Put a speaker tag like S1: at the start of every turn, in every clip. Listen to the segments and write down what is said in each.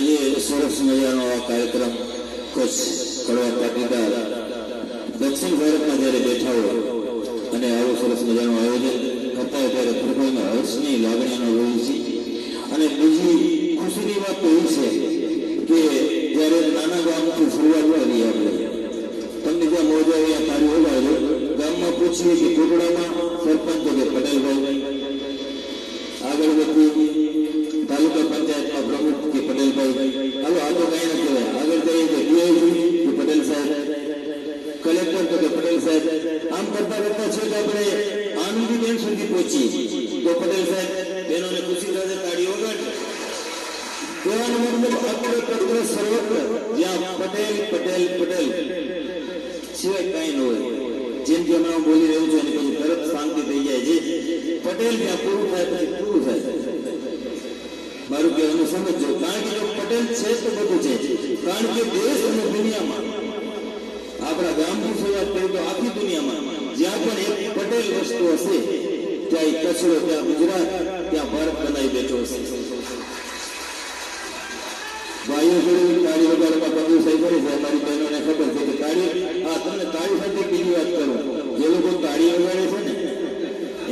S1: સરસ મજાનો આ કાર્યક્રમ કચ્છ કડવા પાટીદાર દક્ષિણ ભારતમાં જ્યારે બેઠા હોય અને આવું સરસ મજાનું આયોજન કરતા હોય ત્યારે ખરેખર હર્ષની લાગણીનો હોય છે અને બીજી ખુશીની વાત એ છે કે જ્યારે નાના ગામથી શરૂઆત કરી આપણે તમને જ્યાં મોજા અહીંયા તારી વગાડો ગામમાં પૂછીએ કે ટુકડામાં સરપંચ કે પટેલભાઈ આગળ વધ્યું કરતા કરતા છેક આપણે આનંદી બેન સુધી પહોંચી. તો પટેલ સાહેબ, બહેનોને ખુશી સાથે તાળી વગાડી કહેવાનો મતલબ અત્ર પત્ર સર્વત્ર, જ્યાં પટેલ પટેલ પટેલ, સિવાય કાંઈ ન હોય. જેમ કે હમણાં બોલી રહ્યું છું અને પછી તરત શાંતિ થઈ જાય છે. પટેલ જ્યાં પૂરું થાય, પછી પૂરું થાય. મારું કહેવાનું સમજો કારણ કે જો પટેલ છે તો બધું છે. કારણ કે દેશ અને દુનિયામાં, આપણા ગામની શરૂઆત કરી તો આખી દુનિયામાં વસ્તુ હશે, ત્યાં કચરો, ત્યાં ગુજરાત, ત્યાં ભારત બનાવી બેઠો હશે.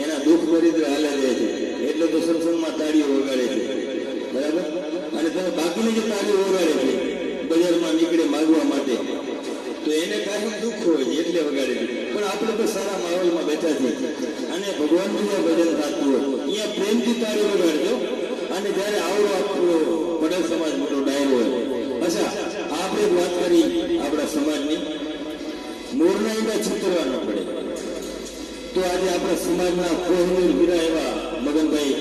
S1: એના દુઃખ દરિદ્ર હાલે જાય છે. એટલે તો સત્સંગમાં તાળીઓ વગાડે બરાબર? અને તમે બાકીની જે તાળીઓ વગાડે છે, બજારમાં નીકળે માગવા માટે, તો એને કાંઈ દુઃખ હોય, એટલે વગાડે છે. પણ આપણે તો સારા માહોલમાં બેઠા છીએ. અને ભગવાનનું ભજન થતું હોય. અહીંયા પ્રેમથી તાળી વગાડજો અને જ્યારે આવડો આપણો પટેલ સમાજ મોટો ડાયરો હોય. અચ્છા, આપણે વાત કરી આપણા સમાજની. મોરના ઈંડા છૂતરવા ન પડે. તો આજે આપણા સમાજના કોહિનૂર હીરા એવા મગનભાઈ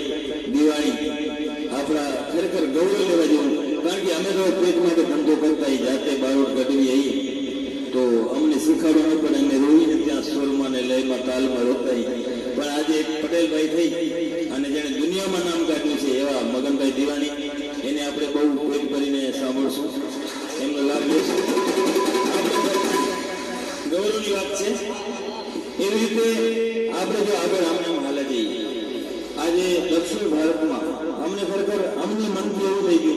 S1: દિવાળી આપણા ખરેખર ગૌરવ લેવા જેવું. કારણ કે અમે તો પેટ માટે ધંધો કરતા જાતે બારોટ ગઢવી તો અમને રોઈને ત્યાં સ્વરમાં ને લયમાં રોકતા પણ આજે પટેલભાઈ થઈ અને જેને દુનિયામાં નામ કાઢ્યું છે એવા મગનભાઈ દિવાણી, એને આપણે બહુ પેટ કરીને સાંભળશું. એમનો લાભ લેશું ગૌરવની વાત છે. એવી રીતે આપણે જો આગળ આમને આમ હાલે જઈએ. આજે દક્ષિણ ભારતમાં અમને ખરેખર અમને મનથી એવું થઈ ગયું